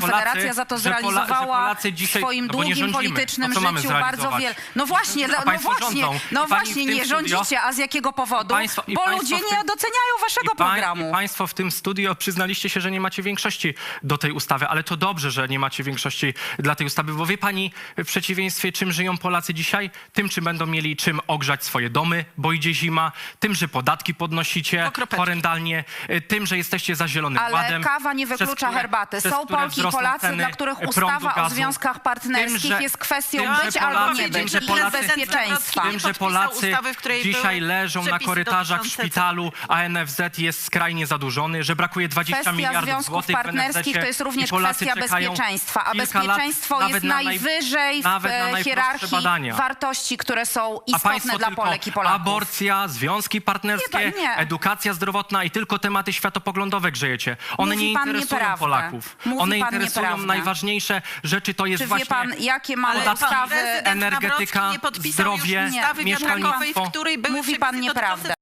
Konfederacja Polacy- za to zrealizowała Polacy w dzisiaj- swoim no długim politycznym No życiu bardzo wiele. No właśnie, no państwo właśnie, rządzą. no właśnie, nie studio- rządzicie, a z jakiego powodu? państwo- Bo ludzie tym- nie doceniają waszego I, pa- programu. Państwo w tym studio przyznaliście się, że nie macie większości do tej ustawy, ale to dobrze, że nie macie większości dla tej ustawy, bo wie pani, w przeciwieństwie czym żyją Polacy dzisiaj? Tym, czy będą mieli czym ogrzać swoje domy, bo idzie zima, tym, że podatki podnosicie horrendalnie, y, tym, że jesteście za zielonym Ale ładem. kawa nie wyklucza które- herbaty. Są Polki wzrosną Polacy, ceny dla których prądu, ustawa o gazu. związkach partnerskich Tym, że- jest kwestią tym, być albo Polacy- nie tym, być że i Polacy- bezpieczeństwa. Tym, że Polacy ustawy, w której dzisiaj leżą na korytarzach w szpitalu, a NFZ jest skrajnie zadłużony, że brakuje 20 Kwestia miliardów związków złotych partnerskich to jest również kwestia bezpieczeństwa, a lat, bezpieczeństwo nawet jest na naj- najwyżej w na e, hierarchii badania. wartości, które są istotne dla Polek i Polaków. aborcja, związki partnerskie, Nie, nie. edukacja zdrowotna i tylko tematy światopoglądowe grzejecie. One Mówi nie interesują nieprawdę. Polaków. Mówi One pan interesują nieprawdę. najważniejsze rzeczy, to jest Czy wie właśnie pan, jakie mamy Ale pan ustawy... prezydent energetyka, Nawrocki nie podpisał zdrowie, już ustawy mieszkalnictwo. wiatrakowej, w której były Mówi pan przepisy nieprawdę.